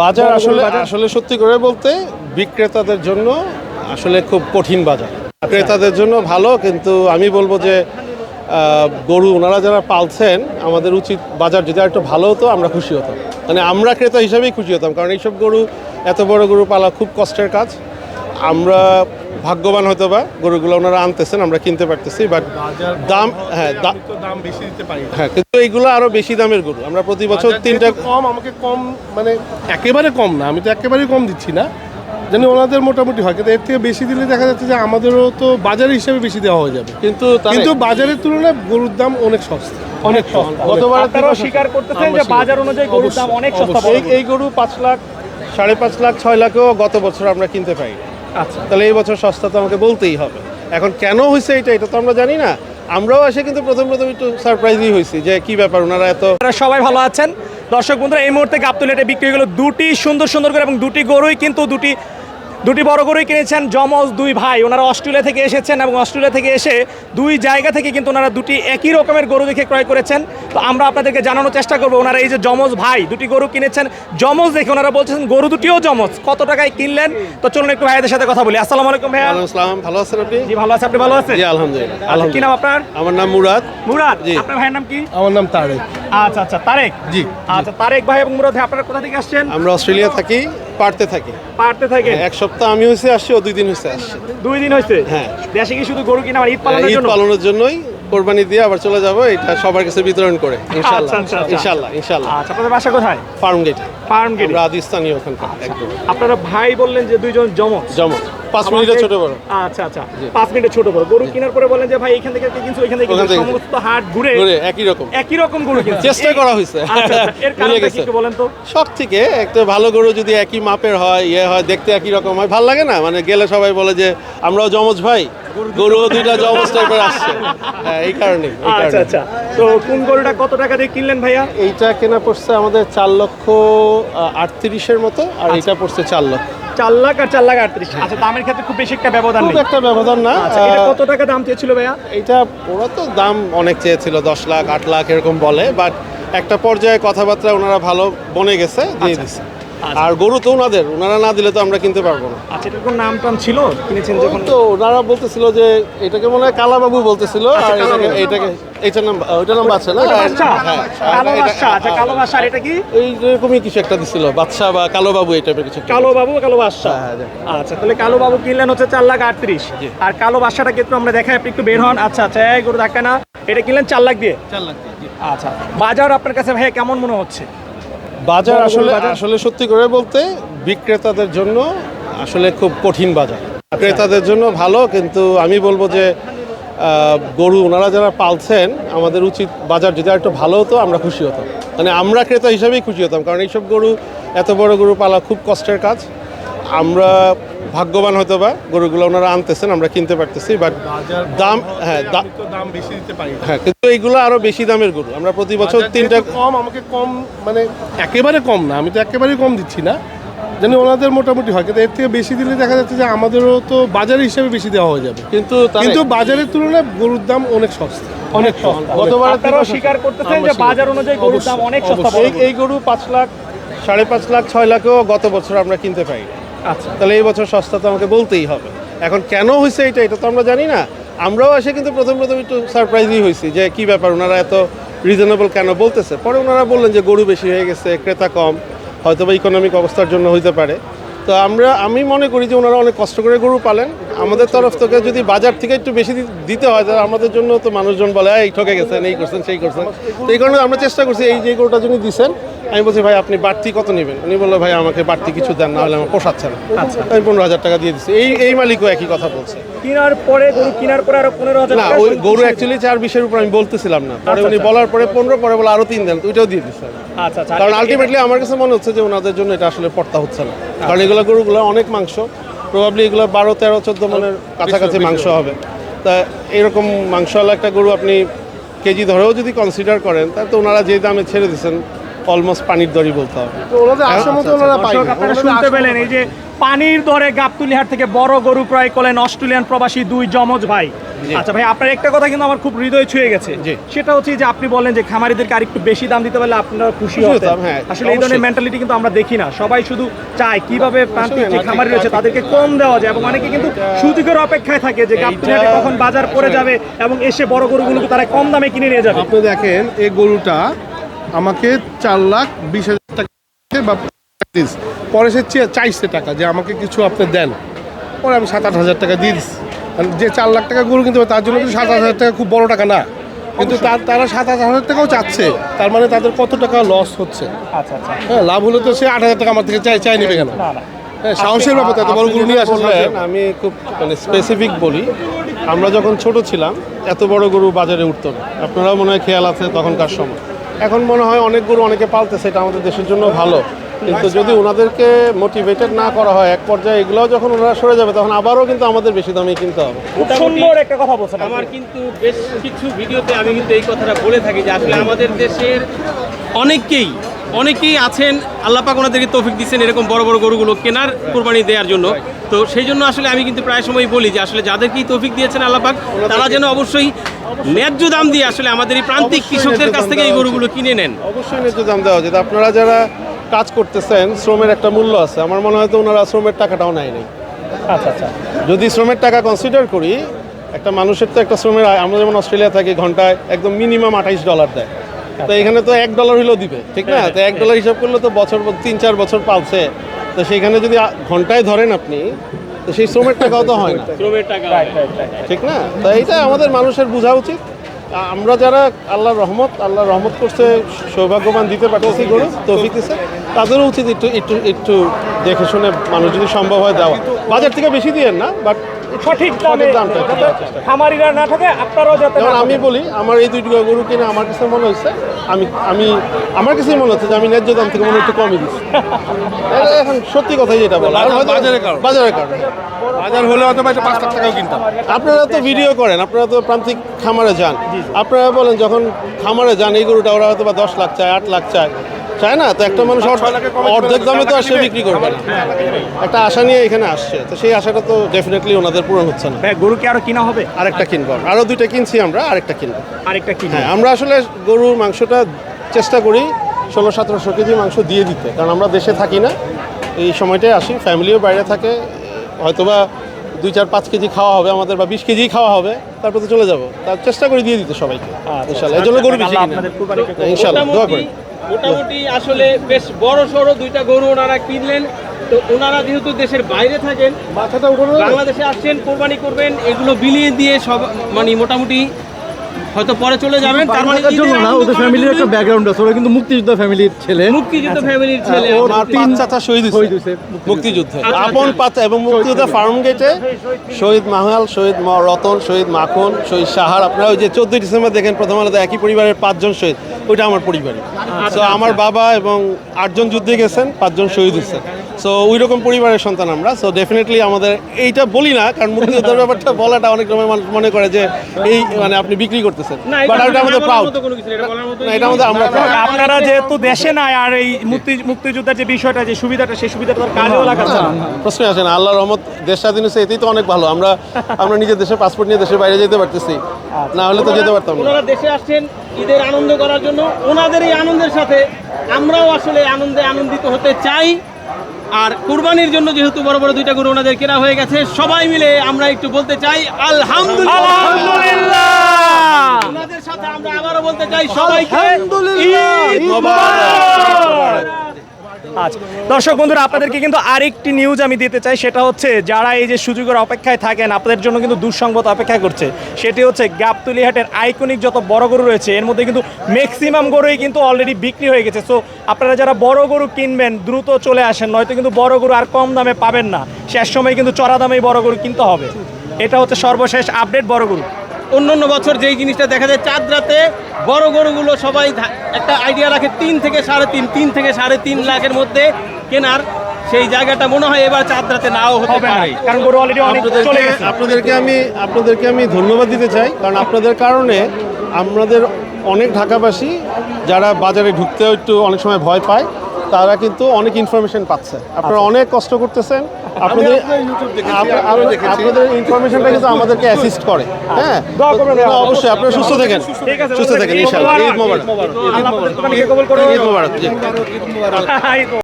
বাজার আসলে আসলে সত্যি করে বলতে বিক্রেতাদের জন্য আসলে খুব কঠিন বাজার। ক্রেতাদের জন্য ভালো কিন্তু আমি বলব যে গরু ওনারা যারা পালছেন আমাদের উচিত বাজার যদি একটু ভালো হতো আমরা খুশি হতাম। মানে আমরা ক্রেতা হিসাবেই খুশি হতাম কারণ এইসব গরু এত বড় গরু পালা খুব কষ্টের কাজ। আমরা ভাগ্যবান হয়তো বা গরুগুলো ওনারা আনতেছেন আমরা কিনতে পারতেছি বাট দাম হ্যাঁ দাম বেশি দিতে পারি হ্যাঁ কিন্তু এইগুলো আরও বেশি দামের গরু। আমরা প্রতি বছর তিনটা কম আমাকে কম মানে একেবারে কম না আমি তো একেবারেই কম দিচ্ছি না। জানি ওনাদের মোটামুটি হয় কিন্তু এর থেকে বেশি দিলে দেখা যাচ্ছে যে আমাদেরও তো বাজার হিসেবে বেশি দেওয়া হয়ে যাবে। কিন্তু তাহলে- কিন্তু বাজারের তুলনায় গরুর দাম অনেক সস্তা। অনেক সস্তা। গতবার স্বীকার করতেছেন যে বাজার অনুযায়ী গরুর দাম অনেক সস্তা এই এই গরু পাঁচ লাখ সাড়ে পাঁচ লাখ ছয় লাখেও গত বছর আমরা কিনতে পাই আচ্ছা তাহলে এই বছর সস্তা তো আমাকে বলতেই হবে। এখন কেন হয়েছে এটা এটা তো আমরা জানি না। আমরাও আসে কিন্তু প্রথম প্রথম একটু সারপ্রাইজই হয়েছি যে কি ব্যাপার, ওনারা এত সবাই ভালো আছেন। দর্শক বন্ধুরা, এই মুহূর্তে গাবতুলেটে বিক্রি হয়ে গেল দুটি সুন্দর সুন্দর করে এবং দুটি গরুই কিন্তু দুটি দুটি বড় গরুই কিনেছেন যমজ দুই ভাই। ওনারা অস্ট্রেলিয়া থেকে এসেছেন এবং অস্ট্রেলিয়া থেকে এসে দুই জায়গা থেকে কিন্তু ওনারা দুটি একই রকমের গরু দেখে ক্রয় করেছেন। তো আমরা আপনাদেরকে জানানোর চেষ্টা করব ওনারা এই যে যমজ ভাই দুটি গরু কিনেছেন। যমজ দেখে ওনারা বলছেন গরু দুটিও যমজ কত টাকায় কিনলেন? তো চলুন একটু ভাইদের সাথে কথা বলি। আসসালামু আলাইকুম ভাইয়া। ওয়ালাইকুম আসসালাম ভালো আছেন আপনি? জি ভালো আছেন আপনি ভালো আছেন? জি আলহামদুলিল্লাহ। আচ্ছা, কি নাম আপনার? আমার নাম মুরাদ। মুরাদ জি। আপনার ভাইয়ের নাম কি? আমার নাম তারেক। আচ্ছা আচ্ছা তারেক? জি। আচ্ছা তারেক ভাই এবং মুরাদ ভাই আপনারা কোথা থেকে আসছেন? আমরা অস্ট্রেলিয়া থাকি। পারতে থাকে। পারতে থাকে? এক সপ্তাহ আমি হয়েছে আসছি ও দুই দিন হয়েছে আসছি। দুই দিন হয়েছে? হ্যাঁ। দেশে কি শুধু গরু কিনা ঈদ পালনের জন্য ঈদ পালনের জন্যই কোরবানি দিয়ে আবার চলে যাব এটা সবার কাছে বিতরণ করে ইনশাআল্লাহ ইনশাআল্লাহ। ইনশাআল্লাহ আচ্ছা। ইনশাল্লাহ ইনশাল্লাহ আচ্ছা আপনাদের বাসা কোথায়? ফার্ম গেট ফার্ম গেট ওখানকার একদম। আপনারা ভাই বললেন যে দুইজন জমজ জমা পাঁচ মিনিটের ছোট বড়। আচ্ছা আচ্ছা। পাঁচ মিনিটের ছোট বড়। গরু কেনার পরে বলেন যে ভাই এখান থেকে কিনছো এখান থেকে। সমস্ত হাট ঘুরে ঘুরে একই রকম। একই রকম গরু কিনছে। চেষ্টা করা হয়েছে। আচ্ছা আচ্ছা। এর কারণটা কি বলেন তো। সব থেকে একটা ভালো গরু যদি একই মাপের হয় ইয়ে হয় দেখতে একই রকম হয় ভালো লাগে না? মানে গেলে সবাই বলে যে আমরাও জমজ ভাই? গরু দুইটা জমজ টাইপের আসছে। হ্যাঁ এই কারণে আচ্ছা আচ্ছা। তো কোন গরুটা কত টাকা দিয়ে কিনলেন ভাইয়া? এইটা কেনা পড়ছে আমাদের চার লক্ষ আটত্রিশের মতো আর আচ্ছা। এটা পড়ছে চার লক্ষ চার লাখ আর চার লাখ আটত্রিশ। আচ্ছা দামের ক্ষেত্রে খুব বেশি একটা ব্যবধান খুব নেই। একটা ব্যবধান না। আচ্ছা এটা কত টাকা দাম চেয়েছিল ভাইয়া? এটা ওরা তো দাম অনেক চেয়েছিল দশ লাখ আট লাখ এরকম বলে বাট একটা পর্যায়ে কথাবার্তা ওনারা ভালো বনে গেছে দিয়ে আচ্ছা। দিছে আর গরু তো ওনাদের ওনারা না দিলে তো আমরা কিনতে পারব না। আচ্ছা এটার কোনো নাম টাম ছিল? কিনেছেন যখন? তো ওনারা বলতেছিল যে এটাকে মনে হয় কালাবাবু বলতেছিল আচ্ছা, আর এটাকে এটাকে এইটার নাম ওইটার নাম বাচ্চা না? বাচ্চা? হ্যাঁ, কালো এটা- আচ্ছা কালো বাচ্চা আর এটা কি? এই রকমই কিছু একটা দিছিল বাচ্চা বা কালো বাবু এই টাইপের কিছু। কালো বাবু কালো হ্যাঁ, হ্যাঁ, আচ্ছা তাহলে কালো বাবু কিনলেন হচ্ছে চার লাখ আটত্রিশ। আর কালো বাদশাটা কিন্তু আমরা দেখাই আপনি একটু বের হন। আচ্ছা আচ্ছা গরু ধাক্কা না এটা কিনলেন চার লাখ দিয়ে? আচ্ছা বাজার আপনার কাছে ভাই কেমন মনে হচ্ছে? বাজার আসলে আসলে সত্যি করে বলতে বিক্রেতাদের জন্য আসলে খুব কঠিন বাজার। ক্রেতাদের জন্য ভালো কিন্তু আমি বলব যে গরু ওনারা যারা পালছেন আমাদের উচিত বাজার যদি একটু ভালো হতো আমরা খুশি হতাম। মানে আমরা ক্রেতা হিসাবেই খুশি হতাম কারণ এইসব গরু এত বড় গরু পালা খুব কষ্টের কাজ। আমরা ভাগ্যবান হয়তো বা গরুগুলো ওনারা আনতেছেন আমরা কিনতে পারতেছি বাট দাম হ্যাঁ দাম বেশি দিতে পারি হ্যাঁ কিন্তু এইগুলো আরও বেশি দামের গরু। আমরা প্রতি বছর তিনটা কম আমাকে কম মানে একেবারে কম না আমি তো একেবারেই কম দিচ্ছি না। জানি ওনাদের মোটামুটি হয় কিন্তু এর থেকে বেশি দিলে দেখা যাচ্ছে যে আমাদেরও তো বাজার হিসেবে বেশি দেওয়া হয়ে যাবে। কিন্তু তাহলে- কিন্তু বাজারের তুলনায় গরুর দাম অনেক সস্তা। অনেক সস্তা। গতবার স্বীকার করতেছেন যে বাজার অনুযায়ী গরুর দাম অনেক সস্তা। এই এই গরু পাঁচ লাখ সাড়ে পাঁচ লাখ ছয় লাখও গত বছর আমরা কিনতে পাই আচ্ছা তাহলে এই বছর সস্তা তো আমাকে বলতেই হবে। এখন কেন হয়েছে এটা এটা তো আমরা জানি না। আমরাও আসে কিন্তু প্রথম প্রথম একটু সারপ্রাইজই হয়েছি যে কি ব্যাপার, ওনারা এত রিজনেবল কেন বলতেছে? পরে ওনারা বললেন যে গরু বেশি হয়ে গেছে, ক্রেতা কম হয়তো বা ইকোনমিক অবস্থার জন্য হইতে পারে। তো আমরা, আমি মনে করি যে ওনারা অনেক কষ্ট করে গরু পালেন। আমাদের তরফ থেকে যদি বাজার থেকে একটু বেশি দিতে হয়, তাহলে আমাদের জন্য তো মানুষজন বলে, এই ঠকে গেছেন, এই করছেন, সেই করছেন। এই কারণে আমরা চেষ্টা করছি এই যে গরুটা যিনি দিচ্ছেন আমি বলছি ভাই আপনি বাড়তি কত নেবেন? উনি বলল ভাই আমাকে বাড়তি কিছু দেন না হলে আমার পোষাচ্ছে না। আচ্ছা। আমি পনেরো হাজার টাকা দিয়ে দিচ্ছি এই এই মালিকও একই কথা বলছে। কেনার পরে গরু কেনার পরে আরও পনেরো হাজার না ওই গরু অ্যাকচুয়ালি চার বিশের উপর আমি বলতেছিলাম না। পরে আচ্ছা, উনি আচ্ছা। বলার পরে পনেরো পরে বলে আরও তিন দেন ওইটাও দিয়ে দিচ্ছে। আচ্ছা আচ্ছা। কারণ আলটিমেটলি আমার কাছে মনে হচ্ছে যে ওনাদের জন্য এটা আসলে পড়তা হচ্ছে না। কারণ এগুলো গরুগুলো অনেক মাংস। প্রবাবলি এগুলো বারো তেরো চোদ্দ মনের কাছাকাছি মাংস হবে। তা এরকম মাংসওয়ালা একটা গরু আপনি কেজি ধরেও যদি কনসিডার করেন তাহলে তো ওনারা যে দামে ছেড়ে দিচ্ছেন অলমোস্ট পানির দরই বলতে হবে। ওনাদের আশা মতো ওনারা পাই আপনারা শুনতে পেলেন এই যে পানির দরে গাবতুলিহাট থেকে বড় গরু ক্রয় করলেন অস্ট্রেলিয়ান প্রবাসী দুই যমজ ভাই। আচ্ছা ভাই আপনার একটা কথা কিন্তু আমার খুব হৃদয় ছুঁয়ে গেছে। সেটা হচ্ছে যে আপনি বলেন যে খামারিদেরকে আরেকটু বেশি দাম দিতে পারলে আপনারা খুশি হতেন। হতাম, হ্যাঁ, আসলে এই ধরনের মেন্টালিটি কিন্তু আমরা দেখি না। সবাই শুধু চায় কীভাবে প্রান্তিক যে খামারি রয়েছে তাদেরকে কম দেওয়া যায় এবং অনেকে কিন্তু সুযোগের অপেক্ষায় থাকে যে গাবতলিহাটে এইটা- কখন বাজার পড়ে যাবে এবং এসে বড় গরুগুলোকে তারা কম দামে কিনে নিয়ে যাবে। আপনি দেখেন এই গরুটা আমাকে চার লাখ বিশ হাজার টাকা বা দিস। পরে সে চাইছে টাকা যে আমাকে কিছু আপনি দেন। পরে আমি সাত আট হাজার টাকা দিয়ে দিচ্ছি যে চার লাখ টাকা গরু কিনতে হবে তার জন্য কিন্তু সাত আট হাজার টাকা খুব বড় টাকা না। কিন্তু তার তারা সাত আট হাজার টাকাও চাচ্ছে। তার মানে তাদের কত টাকা লস হচ্ছে। আচ্ছা আচ্ছা। হ্যাঁ লাভ হলে তো সে আট হাজার টাকা আমার থেকে চাই চাই নেবে কেন? হ্যাঁ সাহসের ব্যাপার এত বড় গরু নিয়ে আসলে আমি খুব মানে স্পেসিফিক বলি। আমরা যখন ছোট ছিলাম এত বড় গরু বাজারে উঠতো না। আপনারাও মনে হয় খেয়াল আছে তখনকার সময়। এখন মনে হয় অনেক গরু অনেকে পালতেছে এটা আমাদের দেশের জন্য ভালো। কিন্তু যদি ওনাদেরকে মোটিভেটেড না করা হয় এক পর্যায়ে এগুলোও যখন ওনারা সরে যাবে তখন আবারও কিন্তু আমাদের বেশি দামে কিনতে হবে। খুব সুন্দর একটা কথা বলছেন আমার কিন্তু বেশ কিছু ভিডিওতে আমি কিন্তু এই কথাটা বলে থাকি যে আসলে আমাদের দেশের অনেকেই অনেকেই আছেন আল্লাপাক ওনাদেরকে তৌফিক দিচ্ছেন এরকম বড় বড় গরুগুলো কেনার কোরবানি দেওয়ার জন্য। তো সেই জন্য আসলে আমি কিন্তু প্রায় সময় বলি যে আসলে যাদেরকেই তৌফিক দিয়েছেন আল্লাপাক তারা যেন অবশ্যই ন্যায্য দাম দিয়ে আসলে আমাদের এই প্রান্তিক কৃষকদের কাছ থেকে এই গরুগুলো কিনে নেন। অবশ্যই ন্যায্য দাম দেওয়া উচিত। আপনারা যারা কাজ করতেছেন শ্রমের একটা মূল্য আছে আমার মনে হয় তো ওনারা শ্রমের টাকাটাও নেয় নাই। আচ্ছা আচ্ছা। যদি শ্রমের টাকা কনসিডার করি একটা মানুষের তো একটা শ্রমের আমরা যেমন অস্ট্রেলিয়া থাকি ঘন্টায় একদম মিনিমাম আঠাইশ ডলার দেয়। তো এখানে তো এক ডলার হলেও দিবে ঠিক না? তো এক ডলার হিসাব করলে তো বছর তিন চার বছর পালছে তো সেখানে যদি ঘন্টায় ধরেন আপনি তো সেই শ্রমের টাকাও তো হয় না। শ্রমের টাকা ঠিক না? তো এইটা আমাদের মানুষের বোঝা উচিত। আমরা যারা আল্লাহর রহমত আল্লাহ রহমত করছে সৌভাগ্যবান দিতে পারতেছি গরু তৌফিক দিছে। তাদেরও উচিত একটু একটু একটু দেখে শুনে মানুষ যদি সম্ভব হয় দেওয়া। বাজার থেকে বেশি দিয়ে না বাট সঠিক দামে। খামারিরা না থাকে আপনারাও যাতে আমি বলি আমার এই দুইটি গরু কিনে আমার কাছে মনে হচ্ছে আমি আমি আমার কাছে মনে হচ্ছে যে আমি ন্যায্য দাম থেকে মনে একটু কমই দিচ্ছি। এখন সত্যি কথাই যেটা বলা বাজারের কারণে। বাজারের কারণে। বাজার হলে হয়তো পাঁচ লাখ টাকাও কিনতাম। আপনারা তো ভিডিও করেন আপনারা তো প্রান্তিক খামারে যান। আপনারা বলেন যখন খামারে যান এই গরুটা ওরা হয়তো বা দশ লাখ চায় আট লাখ চায়। চায় না? তো একটা মানুষ অর্ধেক দামে তো আর সে বিক্রি করবে না। একটা আশা নিয়ে এখানে আসছে। তো সেই আশাটা তো ডেফিনেটলি ওনাদের পূরণ হচ্ছে না। গরু কি আরও কিনা হবে? আরেকটা কিনবো আরও দুইটা কিনছি আমরা আরেকটা কিনবো। আরেকটা কিনা হ্যাঁ আমরা আসলে গরুর মাংসটা চেষ্টা করি ষোলো সতেরোশো কেজি মাংস দিয়ে দিতে। কারণ আমরা দেশে থাকি না। এই সময়টায় আসি ফ্যামিলিও বাইরে থাকে। হয়তোবা দুই চার পাঁচ কেজি খাওয়া হবে আমাদের বা বিশ কেজি খাওয়া হবে তারপর তো চলে যাব। তার চেষ্টা করি দিয়ে দিতে সবাইকে। ইনশাল্লাহ। এই জন্য গরু বেশি ইনশাল্লাহ। দোয়া করি মোটামুটি আসলে বেশ বড় সড়ো দুইটা গরু ওনারা কিনলেন। তো ওনারা যেহেতু দেশের বাইরে থাকেন বাংলাদেশে আসছেন কোরবানি করবেন এগুলো বিলিয়ে দিয়ে সব মানে মোটামুটি হয়তো পরে চলে যাবেন তার মানে থাকার জন্য না ওদের ফ্যামিলির একটা ব্যাকগ্রাউন্ড আছে ওরা কিন্তু মুক্তিযোদ্ধা ফ্যামিলির ছেলে। মুক্তিযুদ্ধ ফ্যামিলির ছেলে। ওর পাঁচ চাচা শহীদ শহীদ হয়েছে হয়েছে মুক্তিযুদ্ধে আচ্ছা, আপন আচ্ছা। পাতা এবং মুক্তিযোদ্ধা ফার্ম গেটে শহীদ মাহাল শহীদ ম- রতন শহীদ মাখন শহীদ সাহার। আপনারা ওই যে চোদ্দই ডিসেম্বর দেখেন প্রথম আলাদা একই পরিবারের পাঁচজন শহীদ। ওইটা আমার পরিবারই তো আমার বাবা এবং আটজন যুদ্ধে গেছেন পাঁচজন শহীদ হয়েছেন। সো ওই রকম পরিবারের সন্তান আমরা। সো ডেফিনেটলি আমাদের এইটা বলি না কারণ মুক্তিযোদ্ধার ব্যাপারটা বলাটা অনেক সময় মানুষ মনে করে যে এই মানে আপনি বিক্রি করতেছেন। না বাট এটা এটা আমাদের প্রাউড মতো কোনো কিছু না, এটা বলার মতো না এটা আমাদের আমরা আপনারা যেহেতু দেশে নাই আর এই মুক্তি মুক্তিযোদ্ধার যে বিষয়টা যে সুবিধাটা সেই সুবিধাটা কাজেও লাগাচ্ছে না প্রশ্ন আসে না। আল্লাহ রহমত দেশ স্বাধীন হয়েছে এতেই তো অনেক ভালো। আমরা আমরা নিজের দেশের পাসপোর্ট নিয়ে দেশের বাইরে যেতে পারতেছি। না হলে তো যেতে পারতাম না। দেশে আসছেন ঈদের আনন্দ করার জন্য। ওনাদের এই আনন্দের সাথে আমরাও আসলে আনন্দে আনন্দিত হতে চাই। আর কুরবানির জন্য যেহেতু বড় বড় দুইটা গরু ওনাদের কেনা হয়ে গেছে সবাই মিলে আমরা একটু বলতে চাই আলহামদুলিল্লাহ। আলহামদুলিল্লাহ। ওনাদের সাথে আমরা আবারও বলতে চাই সবাই মোবারক। আচ্ছা। দর্শক বন্ধুরা, আপনাদেরকে কিন্তু আরেকটি নিউজ আমি দিতে চাই, সেটা হচ্ছে যারা এই যে সুযোগের অপেক্ষায় থাকেন, আপনাদের জন্য কিন্তু দুঃসংবাদ অপেক্ষা করছে। সেটি হচ্ছে গাবতুলি হাটের আইকনিক যত বড় গরু রয়েছে, এর মধ্যে কিন্তু ম্যাক্সিমাম গরুই কিন্তু অলরেডি বিক্রি হয়ে গেছে। সো আপনারা যারা বড় গরু কিনবেন, দ্রুত চলে আসেন, নয়তো কিন্তু বড় গরু আর কম দামে পাবেন না। শেষ সময় কিন্তু চড়া দামেই বড় গরু কিনতে হবে। এটা হচ্ছে সর্বশেষ আপডেট বড় গরু। অন্য অন্য বছর যেই জিনিসটা দেখা যায় চাঁদ রাতে বড় গরুগুলো সবাই একটা আইডিয়া রাখে তিন থেকে সাড়ে তিন তিন থেকে সাড়ে তিন লাখের মধ্যে কেনার সেই জায়গাটা মনে হয় এবার চাঁদ রাতে নাও হতে পারে। কারণ গরু অলরেডি অনেক চলে আপনাদেরকে গেছে। আপনাদেরকে আমি আপনাদেরকে আমি ধন্যবাদ দিতে চাই কারণ আপনাদের কারণে আমাদের অনেক ঢাকাবাসী যারা বাজারে ঢুকতেও একটু অনেক সময় ভয় পায়। তারা কিন্তু অনেক ইনফরমেশন পাচ্ছে। আপনারা অনেক কষ্ট করতেছেন। আপনাদের। আপনাদের ইনফরমেশনটা কিন্তু আমাদেরকে অ্যাসিস্ট করে। হ্যাঁ? ভাই। না, অবশ্যই আপনারা সুস্থ থাকেন। সুস্থ থাকেন। ঈদ মোবারক। ঈদ মোবারক।